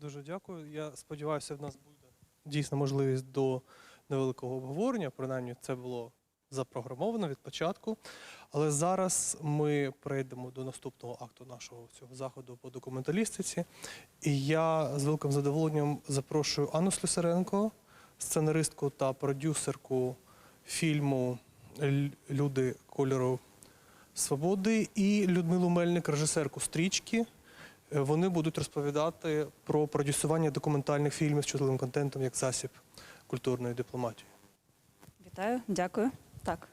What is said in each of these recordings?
Дуже дякую. Я сподіваюся, в нас буде дійсно можливість до невеликого обговорення. Принаймні, це було запрограмовано від початку. Але зараз ми перейдемо до наступного акту нашого цього заходу по документалістиці. І я з великим задоволенням запрошую Анну Слюсаренко, сценаристку та продюсерку фільму Люди кольору свободи і Людмилу Мельник, режисерку стрічки. Е, Вони будуть розповідати про продюсування документальних фільмів з чутливим контентом як засіб культурної дипломатії. Вітаю, дякую. Так,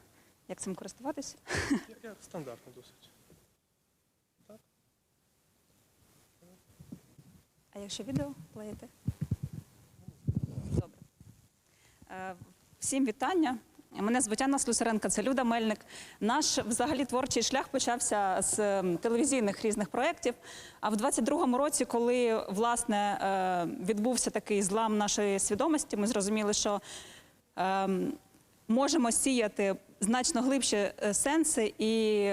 як цим користуватись? Як, як стандартно досить. Так. А якщо відео плеєте? Добре. Е, Всім вітання. Мене звуть Анна Слюсаренко, це Люда Мельник. Наш взагалі творчий шлях почався з телевізійних різних проєктів. А в 22-му році, коли власне е, відбувся такий злам нашої свідомості, ми зрозуміли, що ем, можемо сіяти значно глибші е, сенси і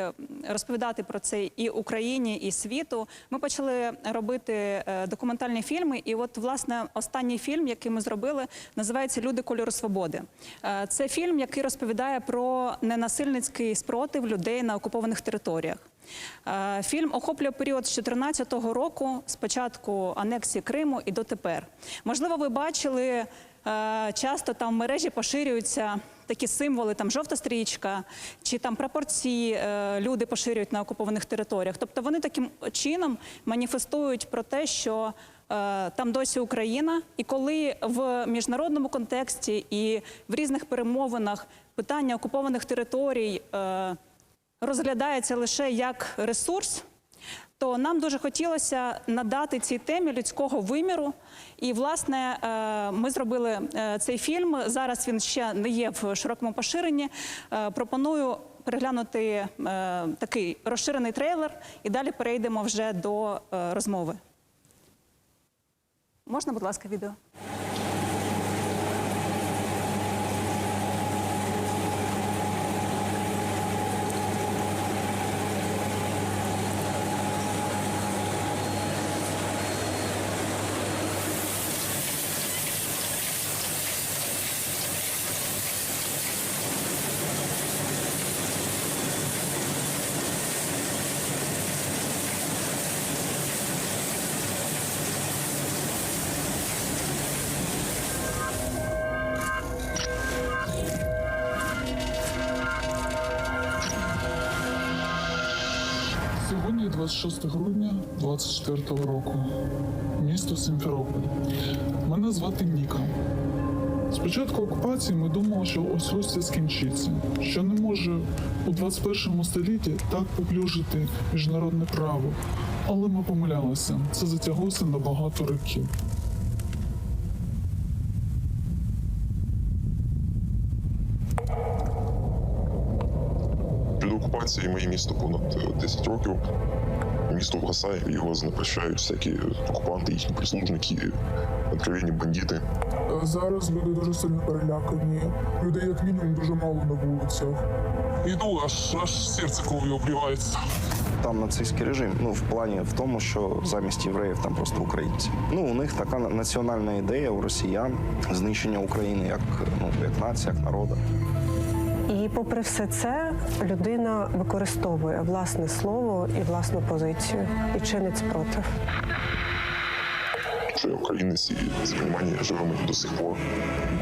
розповідати про це і Україні, і світу. Ми почали робити е, документальні фільми. І от, власне, останній фільм, який ми зробили, називається Люди кольору свободи. Е, Це фільм, який розповідає про ненасильницький спротив людей на окупованих територіях. Фільм охоплює період з 2014 року, з початку анексії Криму і дотепер. Можливо, ви бачили, часто там мережі поширюються такі символи, там жовта стрічка чи там прапорці е, люди поширюють на окупованих територіях. Тобто вони таким чином маніфестують про те, що е, там досі Україна, і коли в міжнародному контексті і в різних перемовинах питання окупованих територій. е, розглядається лише як ресурс, то нам дуже хотілося надати цій темі людського виміру. І, власне, е, ми зробили е, цей фільм. Зараз він ще не є в широкому поширенні. Е, Пропоную переглянути такий розширений трейлер, і далі перейдемо вже до розмови. Можна, будь ласка, відео? Сьогодні 26 грудня 24 року. Місто Сімферополь. Мене звати Ніка. Спочатку окупації ми думали, що ось ось це скінчиться, що не може у 21 столітті так поплюжити міжнародне право. Але ми помилялися. Це затяглося на багато років. Під моє місто понад е, 10 років. Місто вгасає, його знепрещають всякі окупанти, їхні прислужники, откровенні бандити. Зараз люди дуже сильно перелякані. Людей як мінімум дуже мало на вулицях. Іду, аж аж серце кров'ю обливається. Там нацистський режим, ну в плані в тому, що замість євреїв там просто українці. Ну у них така на- національна ідея у росіян знищення України як ну як нація, як народу. І попри все це, людина використовує власне слово і власну позицію і чинить спротив. Що я українець і з Германії живемо до сих пор.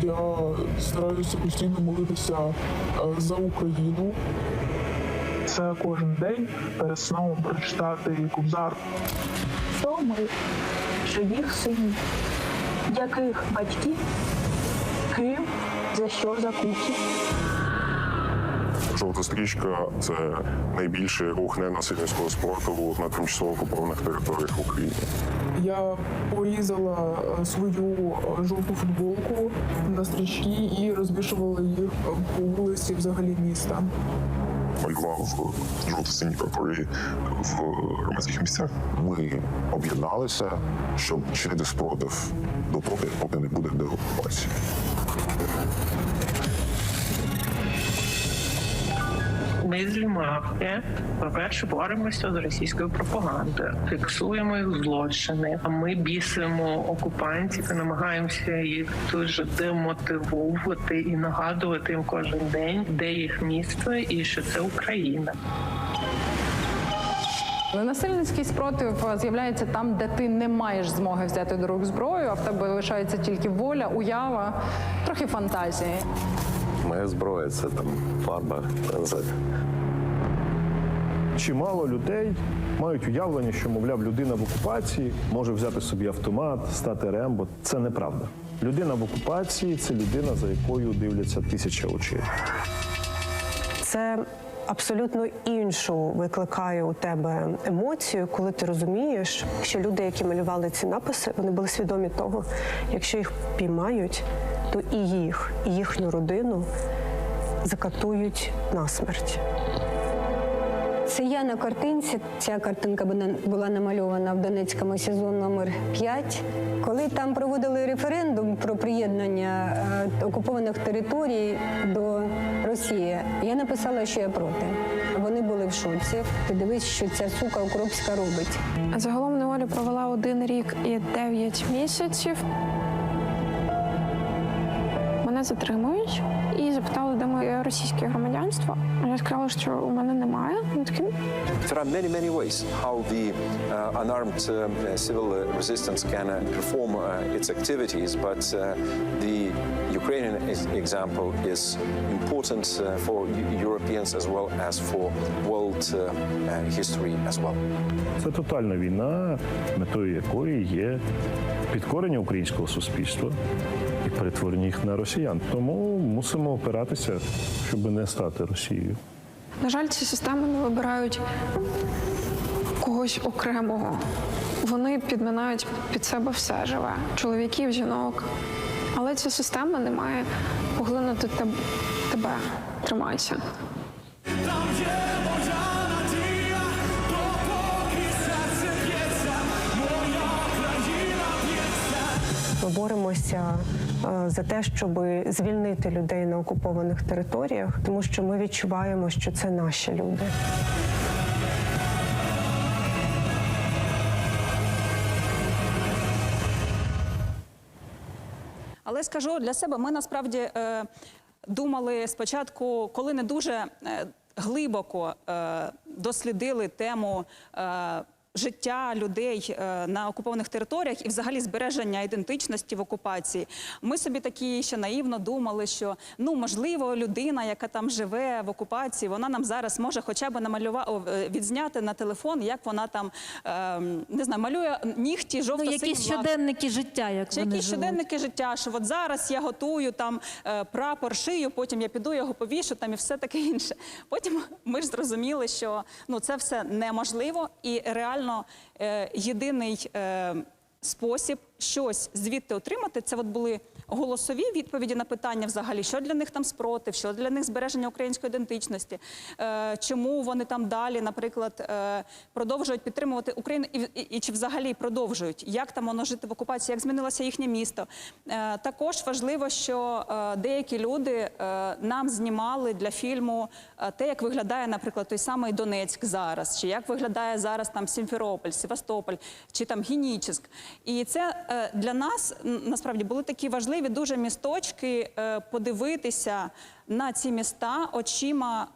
Я стараюся постійно молитися е, за Україну. Це кожен день перед сном прочитати Кобзар. То ми, що їх синів, яких батьків, ким, за що закуті. Жовта стрічка це найбільший рух ненасильницького спротиву на тимчасово окупованих територіях України. Я порізала е, свою е, жовту футболку на стрічки і розвішувала їх е, по вулиці взагалі міста. Малював жовто-сині прапори в громадських місцях. ми об'єдналися, щоб чинити спротив допоки, поки не буде деокупації. Ми з Лімавки, по-перше, боремося з російською пропагандою, фіксуємо їх злочини. А ми бісимо окупантів і намагаємося їх дуже демотивовувати і нагадувати їм кожен день, де їх місто і що це Україна. Насильницький спротив е, з'являється там, де ти не маєш змоги взяти до рук зброю, а в тебе лишається тільки воля, уява, трохи фантазії. Моя зброя це там фарба, пензель. Чимало людей мають уявлення, що, мовляв, людина в окупації може взяти собі автомат, стати рембо. Це неправда. Людина в окупації це людина, за якою дивляться тисяча очей. Це абсолютно іншу викликає у тебе емоцію, коли ти розумієш, що люди, які малювали ці написи, вони були свідомі того, якщо їх піймають, то і їх, і їхню родину закатують на смерть. Це я на картинці. Ця картинка була- намальована в Донецькому СІЗО номер 5. Коли там проводили референдум про приєднання е, окупованих територій до Росії, я написала, що я проти. Вони були в шоці. Ти дивись, що ця сука Укропська робить. Загалом неволі провела один рік і 9 місяців. Затримують і запитали, де моє російське громадянство. Я сказала, що у мене немає. Вони такі, There are many, many ways how the uh, unarmed uh, civil resistance can uh, perform uh, its activities, but uh, the Ukrainian ex- example is important uh, for Europeans as well as for world uh, uh, history as well. Це тотальна війна, метою якої є підкорення українського суспільства перетворення їх на росіян. Тому мусимо опиратися, щоб не стати Росією. на жаль, ці системи не вибирають когось окремого. Вони підминають під себе все живе чоловіків, жінок. Але ця система не має поглинути тебе. Тримайся. Ми боремося е, за те, щоб звільнити людей на окупованих територіях, тому що ми відчуваємо, що це наші люди. Але скажу для себе, ми насправді е, думали спочатку, коли не дуже е, глибоко е, дослідили тему. Е, Життя людей е, на окупованих територіях і взагалі збереження ідентичності в окупації. Ми собі такі ще наївно думали, що ну можливо людина, яка там живе в окупації, вона нам зараз може хоча б намалювати відзняти на телефон, як вона там е, не знаю, малює нігті жовто Ну, якісь щоденники життя, як чи вони якісь живуть. щоденники життя, що от зараз я готую там е, прапор шию, потім я піду його повішу там і все таке інше. Потім ми ж зрозуміли, що ну це все неможливо, і реально е, єдиний е, спосіб щось звідти отримати, це от були голосові відповіді на питання взагалі, що для них там спротив, що для них збереження української ідентичності, е, чому вони там далі, наприклад, е, продовжують підтримувати Україну і, і, і чи взагалі продовжують, як там воно жити в окупації, як змінилося їхнє місто. Е, також важливо, що деякі люди нам знімали для фільму те, як виглядає, наприклад, той самий Донецьк зараз, чи як виглядає зараз там Сімферополь, Севастополь, чи там Генічеськ. І це для нас насправді були такі важливі дуже місточки е, подивитися на ці міста очима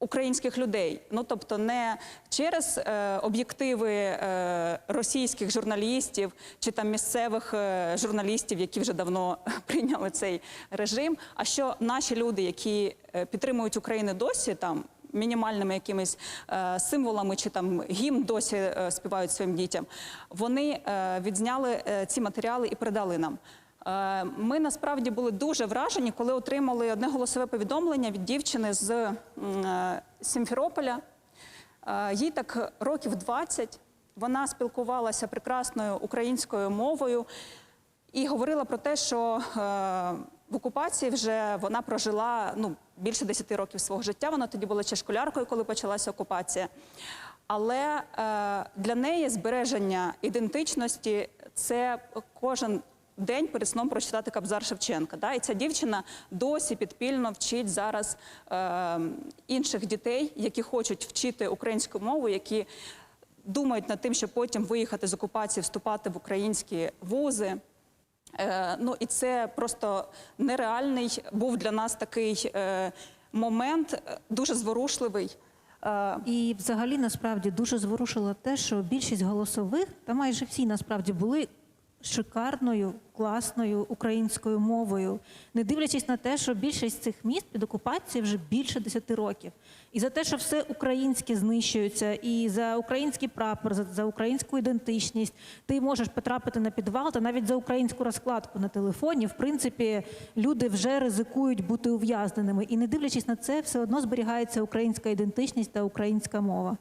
українських людей. Ну тобто не через е, об'єктиви е, російських журналістів чи там місцевих е, журналістів, які вже давно прийняли цей режим. А що наші люди, які е, підтримують Україну досі там. Мінімальними якимись е, символами чи там гімн досі е, співають своїм дітям. Вони е, відзняли е, ці матеріали і передали нам. Е, Ми насправді були дуже вражені, коли отримали одне голосове повідомлення від дівчини з е, Сімферополя. Е, Їй так років 20. Вона спілкувалася прекрасною українською мовою і говорила про те, що в окупації вже вона прожила ну, більше 10 років свого життя. Вона тоді була ще школяркою, коли почалася окупація. Але для неї збереження ідентичності це кожен день перед сном прочитати Кабзар Шевченка. Да? І ця дівчина досі підпільно вчить зараз е, інших дітей, які хочуть вчити українську мову, які думають над тим, щоб потім виїхати з окупації, вступати в українські вузи. Е, ну і це просто нереальний був для нас такий е, момент, е, дуже зворушливий. Е, І взагалі насправді дуже зворушило те, що більшість голосових, та майже всі насправді були шикарною, класною українською мовою, не дивлячись на те, що більшість цих міст під окупацією вже більше 10 років. І за те, що все українське знищується, і за український прапор, за, за українську ідентичність, ти можеш потрапити на підвал, та навіть за українську розкладку на телефоні, в принципі, люди вже ризикують бути ув'язненими. І не дивлячись на це, все одно зберігається українська ідентичність та українська мова.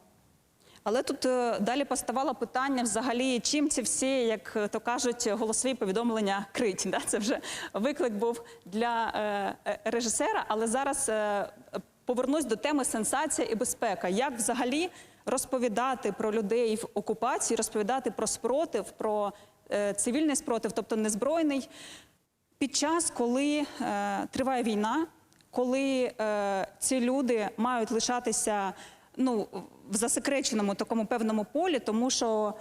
Але тут е, далі поставало питання взагалі, чим ці всі, як е, то кажуть, голосові повідомлення крить. Да? Це вже виклик був для е, режисера. Але зараз повернусь до теми сенсація і безпека. Як взагалі розповідати про людей в окупації, розповідати про спротив, про цивільний спротив, тобто незбройний, під час, коли триває війна, коли ці люди мають лишатися ну, в засекреченому такому певному полі, тому що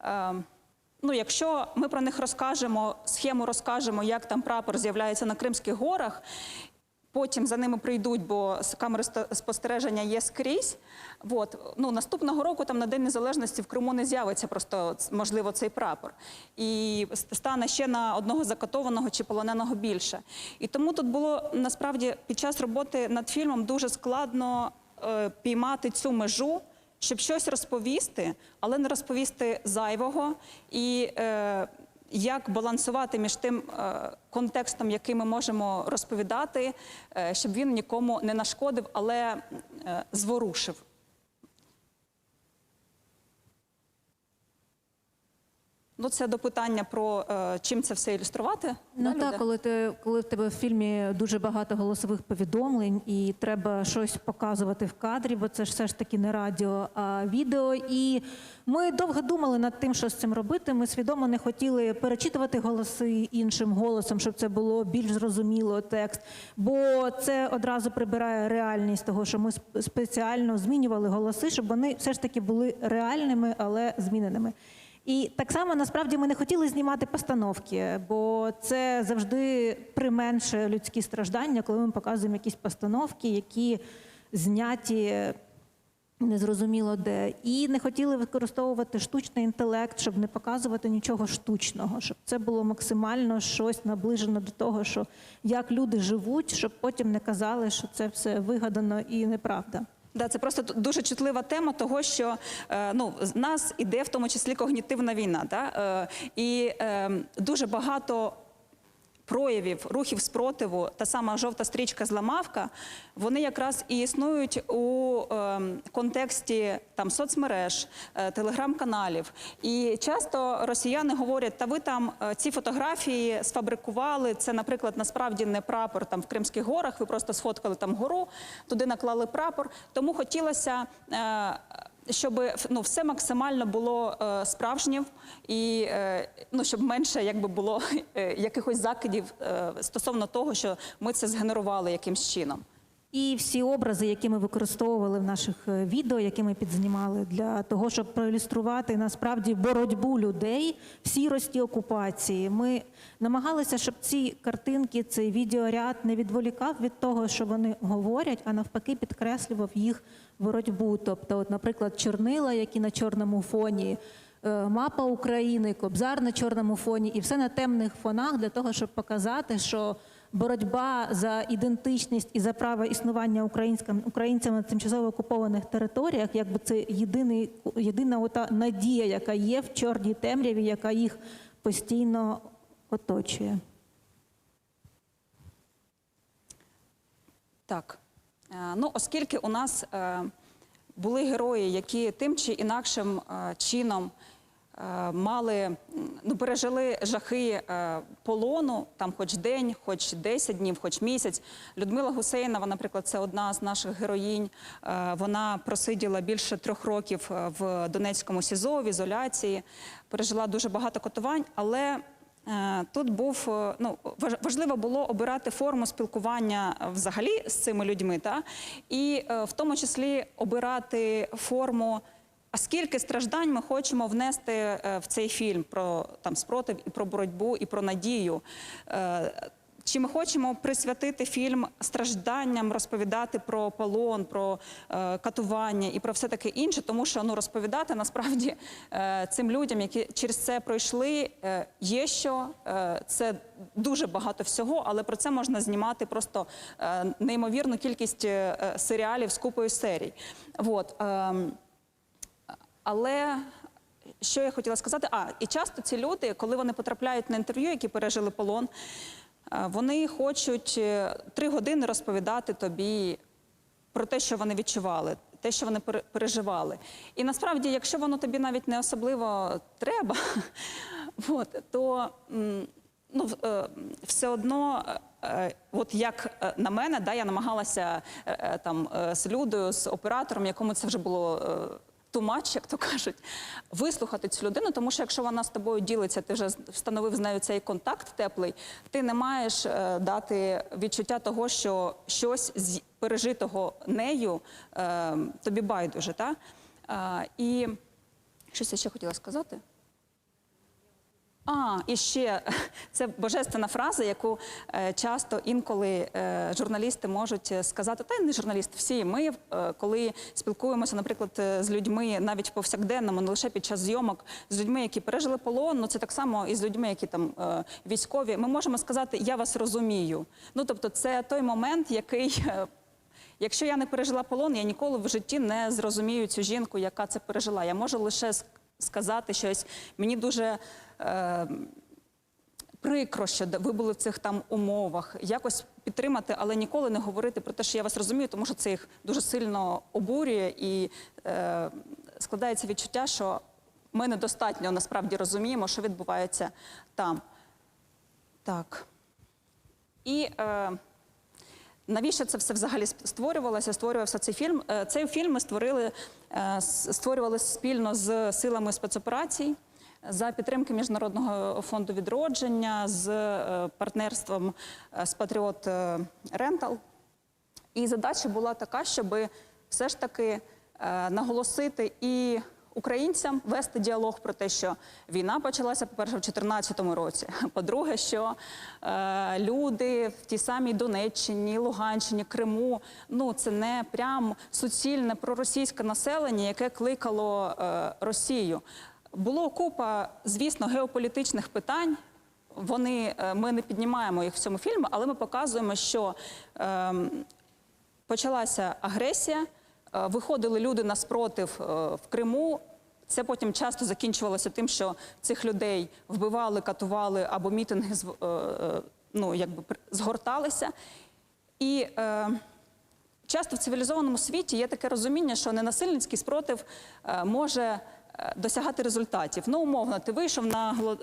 е, ну, якщо ми про них розкажемо, схему розкажемо, як там прапор з'являється на Кримських горах. Потім за ними прийдуть, бо камери спостереження є скрізь. От. Ну, наступного року там на День Незалежності в Криму не з'явиться просто можливо цей прапор. І стане ще на одного закатованого чи полоненого більше. І тому тут було насправді під час роботи над фільмом дуже складно піймати цю межу, щоб щось розповісти, але не розповісти зайвого. І е, як балансувати між тим е, контекстом, який ми можемо розповідати, е, щоб він нікому не нашкодив, але е, зворушив. Ну, це до питання про е, чим це все ілюструвати. Ну да, так, коли ти коли в тебе в фільмі дуже багато голосових повідомлень, і треба щось показувати в кадрі, бо це ж все ж таки не радіо, а відео. І ми довго думали над тим, що з цим робити. Ми свідомо не хотіли перечитувати голоси іншим голосом, щоб це було більш зрозуміло текст. Бо це одразу прибирає реальність того, що ми сп- спеціально змінювали голоси, щоб вони все ж таки були реальними, але зміненими. І так само насправді ми не хотіли знімати постановки, бо це завжди применшує людські страждання, коли ми показуємо якісь постановки, які зняті незрозуміло де. І не хотіли використовувати штучний інтелект, щоб не показувати нічого штучного, щоб це було максимально щось наближено до того, що як люди живуть, щоб потім не казали, що це все вигадано і неправда. Да, це просто дуже чутлива тема того, що е, ну, з нас іде в тому числі когнітивна війна. Да? Е, і е, дуже багато проявів рухів спротиву, та сама жовта стрічка зламавка, вони якраз і існують у е, контексті там соцмереж, е, телеграм-каналів. І часто росіяни говорять, та ви там е, ці фотографії сфабрикували. Це, наприклад, насправді не прапор там в Кримських горах. Ви просто сфоткали там гору, туди наклали прапор. Тому хотілося. Е, щоб ну, все максимально було е, справжнім і е, ну, щоб менше якби було е, якихось закидів е, стосовно того, що ми це згенерували якимсь чином. І всі образи, які ми використовували в наших е, відео, які ми підзнімали для того, щоб проілюструвати насправді боротьбу людей в сірості окупації. Ми намагалися, щоб ці картинки, цей відеоряд не відволікав від того, що вони говорять, а навпаки, підкреслював їх боротьбу. Тобто, от, наприклад, чорнила, які на чорному фоні. е, Мапа України, кобзар на чорному фоні, і все на темних фонах для того, щоб показати, що боротьба за ідентичність і за право існування українцями на тимчасово окупованих територіях, якби це єдиний єдина ота надія, яка є в чорній темряві, яка їх постійно оточує. Так. Е, Ну, оскільки у нас е, були герої, які тим чи інакшим е, чином мали, ну, пережили жахи е, полону, там хоч день, хоч 10 днів, хоч місяць. Людмила Гусейнова, наприклад, це одна з наших героїнь. Е, Вона просиділа більше трьох років е, в Донецькому СІЗО, в ізоляції, пережила дуже багато катувань, але Е, Тут був е, ну важливо було обирати форму спілкування е, взагалі з цими людьми, та і е, в тому числі обирати форму. А скільки страждань ми хочемо внести е, в цей фільм про там спротив і про боротьбу і про надію? Е, Чи ми хочемо присвятити фільм стражданням, розповідати про полон, про е, катування і про все таке інше, тому що ну розповідати насправді е, цим людям, які через це пройшли, е, є що е, це дуже багато всього, але про це можна знімати просто е, неймовірну кількість е, е, серіалів з купою серій. Вот. ем, але що я хотіла сказати? А, і часто ці люди, коли вони потрапляють на інтерв'ю, які пережили полон, е, вони хочуть е, три години розповідати тобі про те, що вони відчували, те, що вони пере- переживали. І насправді, якщо воно тобі навіть не особливо треба, от, то ну, е, все одно, от як на мене, да, я намагалася там з людою, з оператором, якому це вже було. Е, матч, як то кажуть, вислухати цю людину, тому що якщо вона з тобою ділиться, ти вже встановив з нею цей контакт теплий, ти не маєш е, дати відчуття того, що щось з пережитого нею е, тобі байдуже. Та? Е, і щось я ще хотіла сказати. А, і ще це божественна фраза, яку е, часто інколи е, журналісти можуть е, сказати, та й не журналісти, всі ми, коли спілкуємося, наприклад, з людьми навіть повсякденному, не лише під час зйомок, з людьми, які пережили полон, ну це так само і з людьми, які там військові. Ми можемо сказати, я вас розумію. Ну тобто, це той момент, який. Якщо я не пережила полон, я ніколи в житті не зрозумію цю жінку, яка це пережила. Я можу лише сказати щось. Мені дуже е, прикро, що ви були в цих там умовах, якось підтримати, але ніколи не говорити про те, що я вас розумію, тому що це їх дуже сильно обурює і е, складається відчуття, що ми недостатньо насправді розуміємо, що відбувається там. Так. І е, навіщо це все взагалі створювалося? Створювався цей фільм. Е, Цей фільм ми створили, е, с- створювали спільно з силами спецоперацій за підтримки Міжнародного фонду відродження, з е, партнерством е, з Патріот Рентал. І задача була така, щоб все ж таки наголосити і українцям вести діалог про те, що війна почалася, по-перше, в 2014 році. По-друге, що е, люди в тій самій Донеччині, Луганщині, Криму, ну це не прям суцільне проросійське населення, яке кликало е, Росію. Було купа, звісно, геополітичних питань. Вони е, ми не піднімаємо їх в цьому фільмі, але ми показуємо, що ем, почалася агресія, е, виходили люди на спротив е, в Криму. Це потім часто закінчувалося тим, що цих людей вбивали, катували або мітинги е, е, ну, якби згорталися. І е, часто в цивілізованому світі є таке розуміння, що ненасильницький спротив е, може е, досягати результатів. Ну, умовно, ти вийшов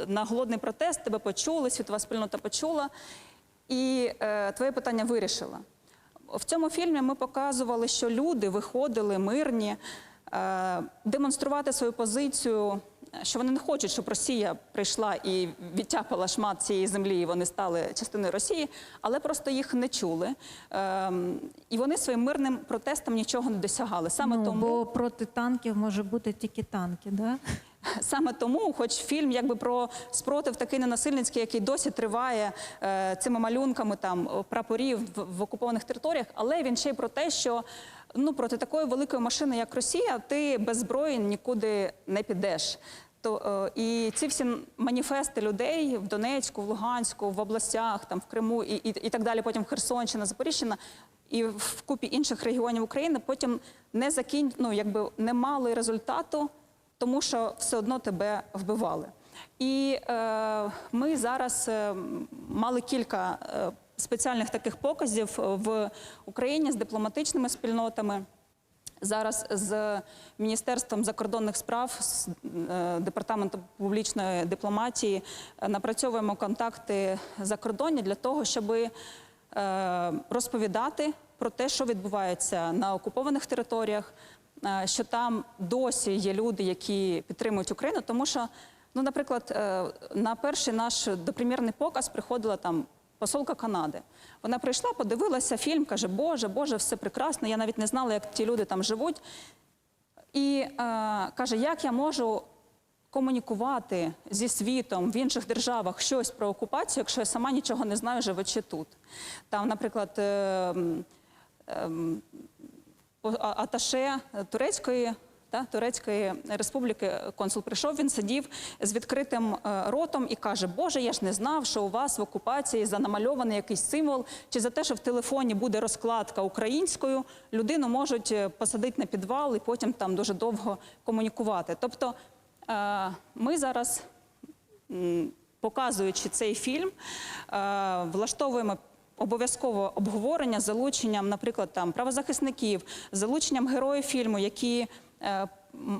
на голодний протест, тебе почули, світова спільнота почула, і е, твоє питання вирішила. В цьому фільмі ми показували, що люди виходили мирні е, демонструвати свою позицію, що вони не хочуть, щоб Росія прийшла і відтяпала шмат цієї землі, і вони стали частиною Росії, але просто їх не чули. Е, і вони своїм мирним протестом нічого не досягали. Саме ну, тому Бо проти танків може бути тільки танки, да? Саме тому, хоч фільм якби про спротив такий ненасильницький, який досі триває е, цими малюнками там прапорів в, в окупованих територіях, але він ще й про те, що ну проти такої великої машини, як Росія, ти без зброї нікуди не підеш. То е, і ці всі маніфести людей в Донецьку, в Луганську, в областях, там в Криму і, і, і так далі, потім Херсонщина, Запоріжжя і в купі інших регіонів України потім не закін... ну, якби не мали результату тому що все одно тебе вбивали. І е, ми зараз е, мали кілька е, спеціальних таких показів в Україні з дипломатичними спільнотами. Зараз з Міністерством закордонних справ, з е, департаментом публічної дипломатії е, напрацьовуємо контакти закордонні для того, щоб е, розповідати про те, що відбувається на окупованих територіях, е, що там досі є люди, які підтримують Україну, тому що Ну, наприклад, е, на перший наш допрем'єрний показ приходила там посолка Канади. Вона прийшла, подивилася фільм, каже: Боже, Боже, все прекрасно. Я навіть не знала, як ті люди там живуть. І е, каже, як я можу комунікувати зі світом в інших державах щось про окупацію, якщо я сама нічого не знаю, живучи тут. Там, наприклад, е, а- аташе турецької. Та, Турецької республіки консул прийшов, він сидів з відкритим е, ротом і каже: Боже, я ж не знав, що у вас в окупації занамальований якийсь символ, чи за те, що в телефоні буде розкладка українською, людину можуть е, посадити на підвал і потім там дуже довго комунікувати. Тобто е, ми зараз показуючи цей фільм, е, влаштовуємо обов'язково обговорення з залученням, наприклад, там правозахисників, з залученням героїв фільму, які е,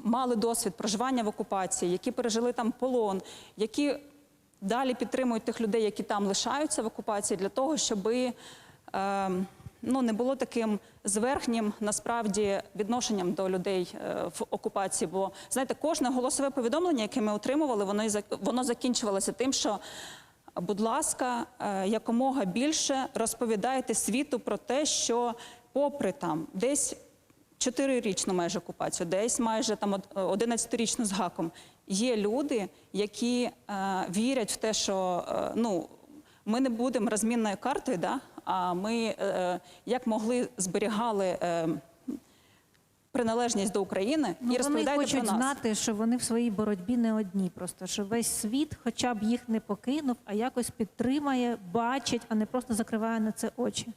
мали досвід проживання в окупації, які пережили там полон, які далі підтримують тих людей, які там лишаються в окупації, для того, щоби. Е, Ну, не було таким зверхнім насправді відношенням до людей е, в окупації. Бо знаєте, кожне голосове повідомлення, яке ми отримували, воно і воно закінчувалося тим, що будь ласка, е, якомога більше розповідайте світу про те, що попри там десь чотирирічну майже окупацію, десь майже там од- 11-річну з гаком, є люди, які е, вірять в те, що е, ну. Ми не будемо розмінною картою, да? а ми е, як могли зберігали е, приналежність до України і Ну, вони хочуть про нас. знати, що вони в своїй боротьбі не одні. Просто що весь світ, хоча б їх не покинув, а якось підтримає, бачить, а не просто закриває на це очі.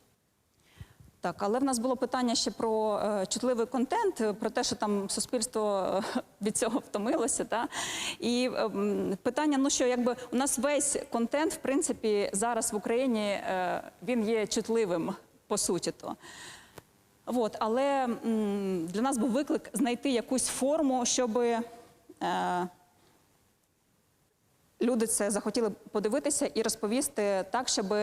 Так, але в нас було питання ще про е, чутливий контент, е, про те, що там суспільство е, від цього втомилося. Та? І е, питання: ну що, якби у нас весь контент, в принципі, зараз в Україні е, він є чутливим по суті. То. От, але м, для нас був виклик знайти якусь форму, щоб е, люди це захотіли подивитися і розповісти так, щоб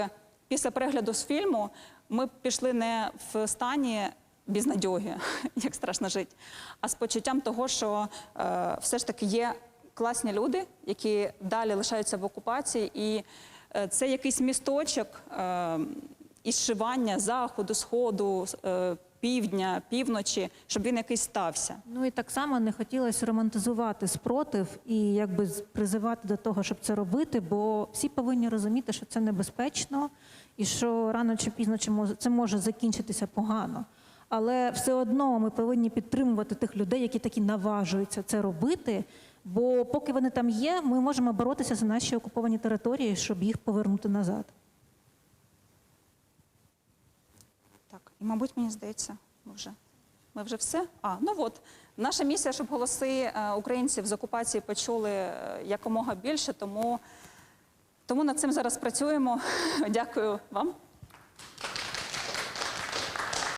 після перегляду з фільму ми пішли не в стані бізнадьоги, як страшно жити, а з почуттям того, що е, все ж таки є класні люди, які далі лишаються в окупації, і е, це якийсь місточок е, із шивання заходу, сходу, е, півдня, півночі, щоб він якийсь стався. Ну і так само не хотілося романтизувати спротив і якби призивати до того, щоб це робити, бо всі повинні розуміти, що це небезпечно і що рано чи пізно це може закінчитися погано. Але все одно ми повинні підтримувати тих людей, які таки наважуються це робити. Бо поки вони там є, ми можемо боротися за наші окуповані території, щоб їх повернути назад. Так, і мабуть, мені здається, ми вже, ми вже все. А, ну от, наша місія, щоб голоси е, українців з окупації почули е, якомога більше, тому, тому над цим зараз працюємо. Дякую вам.